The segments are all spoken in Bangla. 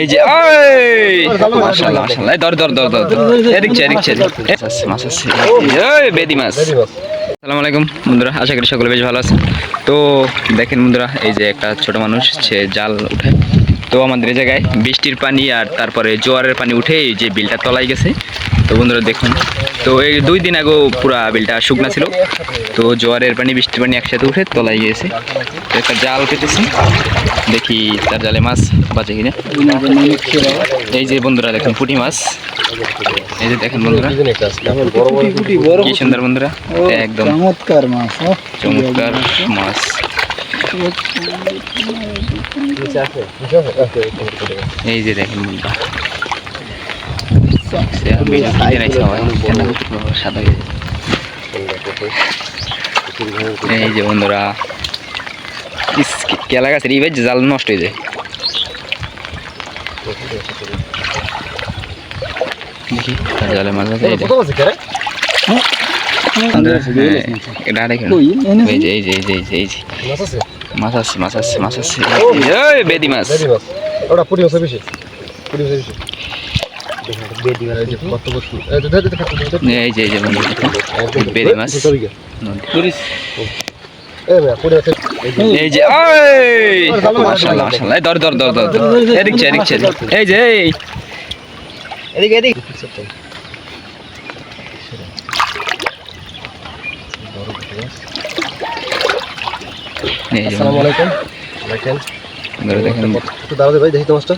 এই যে ওই মাশাআল্লাহ মাশাআল্লাহ। এদিক এদিক মাছ আছে বেদি মাছ। আসসালামু আলাইকুম, বন্ধুরা, আশা করি সকলে বেশ ভালো আছেন। তো দেখেন বন্ধুরা, এই যে একটা ছোট মানুষ, সে জাল উঠে। তো আমাদের এই জায়গায় বৃষ্টির পানি আর তারপরে জোয়ারের পানি উঠে এই যে বিলটা তলায় গেছে তো বন্ধুরা দেখুন তো এই দুই দিন আগেও পুরা বিলটা শুকনা ছিল। তো জোয়ারের পানি বৃষ্টির পানি একসাথে উঠে তলায় গিয়েছে। তো একটা জাল কেটেছি দেখি তার জালে মাছ বাঁচে কিনা। এই যে বন্ধুরা দেখুন পুঁটি মাছ। এই যে দেখেন বন্ধুরা কি সুন্দর বন্ধুরা একদম চমৎকার মাছ চমৎকার মাছ। এই যে দেখেন বন্ধুরা সে আমি ভিজে নাই সবাই কেন সাদা হয়ে যায়। এই যে বন্ধুরা কেলা গাছের এই ভাই জাল নষ্ট হয়ে যায়। দেখি জালে মাছ আছে এই যে। এটা আরেক কই, এনে এই যে এই যে এই যে এই যে। এই যে মাছ আছে মাছ আছে মাছ আছে। বেদি মাছ ওটা পুরি মাছ বেশি পুরি মাছ বেশি এই যে এই যে বেদি মাছ এই যে এই ধর ধর ধর ধর ধর। এদিক এদিক এই যে এদিকে এদিকে আসসালামু আলাইকুম দেখেন বন্ধুরা দেখেন। একটু দাঁড়াতে ভাই দেখি তো মাছটা।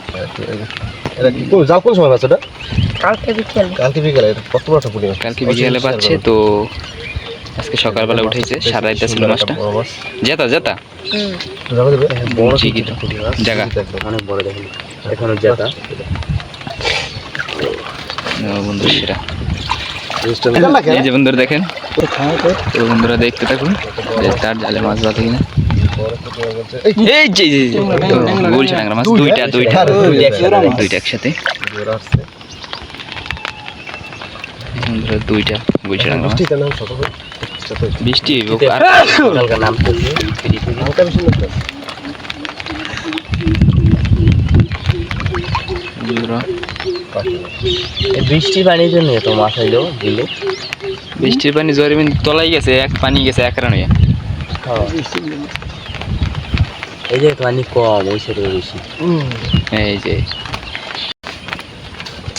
এটা কি জাল কোন সময় মাছ এটা কালকে বিকেল। কালকে বিকেলে কত বড় কালকে বিকেলে পাচ্ছে তো আজকে সকালবেলা উঠেছে সারা রাতটা ছিল মাছটা। জেতা জেতা। হুম। যাবে দেবে বড় জায়গা। অনেক বড় দেখেন এখনও জেতা। ও বন্ধু সেরা। এই এই যে বন্ধুরা দেখেন তো। তো বন্ধুরা দেখতে থাকুন তার জালে মাছ বাঁধে কিনা। এই যে মাছ। দুইটা দুইটা দুইটা। একসাথে। দুইটা মাছ। বৃষ্টি কেন ছোট ছোট বৃষ্টি হোক আর হালকা নাম করছে হালকা বেশি না বন্ধুরা। বৃষ্টির পানির জন্য তো মাছ হইল বিলে। বৃষ্টির পানি জোরে তলাই গেছে এক পানি গেছে এক রান এই যে পানি কম ওই সাইডে বেশি এই যে।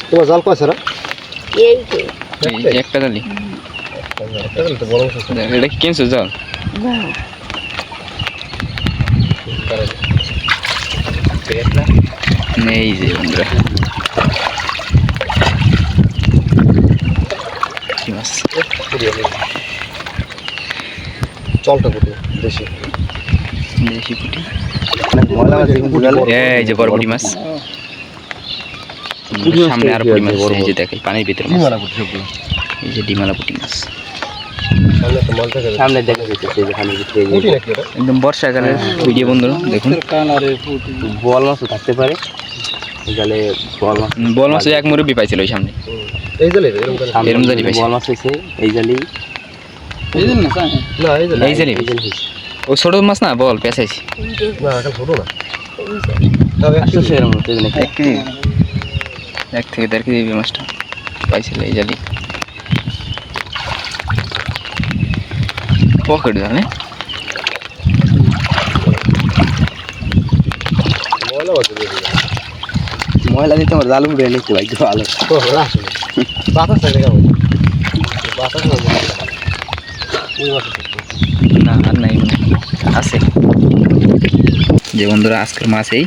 তোমার জাল কয় স্যার এই যে। একটা জালি। এটা কি কিনছো জল? এই যে বন্ধুরা কি মাছ পুরি আছে চলটা পুরি দেশি দেশি পুঁটি দেখুন এই যে বড় পুঁটি মাছ। সামনে আর পুঁটি মাছ এই যে দেখে পানির ভিতরে ডিমালা পুরি সবগুলো। এই যে ডিমালা পুঁটি মাছ। সামনে তো মল থাকে সামনে দেখা যেতেছে যে পানির ভিতরে এই যে পুরি নাকি ওটা একদম বর্ষাকালের ভিডিও বন্ধুরা দেখুন। বল মাছও থাকতে পারে। জালে বল মাছ বল মাছ এক মুরব্বি পাইছিল ওই সামনে। এই জালে। এরম জালি পাইছে। বল মাছ হয়েছে এই জালি এই জন্য না? না এই জালে এই এই জালি হয়েছে ও ছোট মাছ না? বল পেঁচাইছি। না এখন ছোট না। তবে আসতেছে এরম হতে নাকি এক কেজি। এক থেকে দেড় কেজি এই মাছটা। পাইছিল এই জালি। পকেট জানে। ময়লা দিতে আমার জাল উঠে নিতে ভাই ভালো বাতাস বাতাস না আর নাই আছে। যে বন্ধুরা আজকের মাছ এই।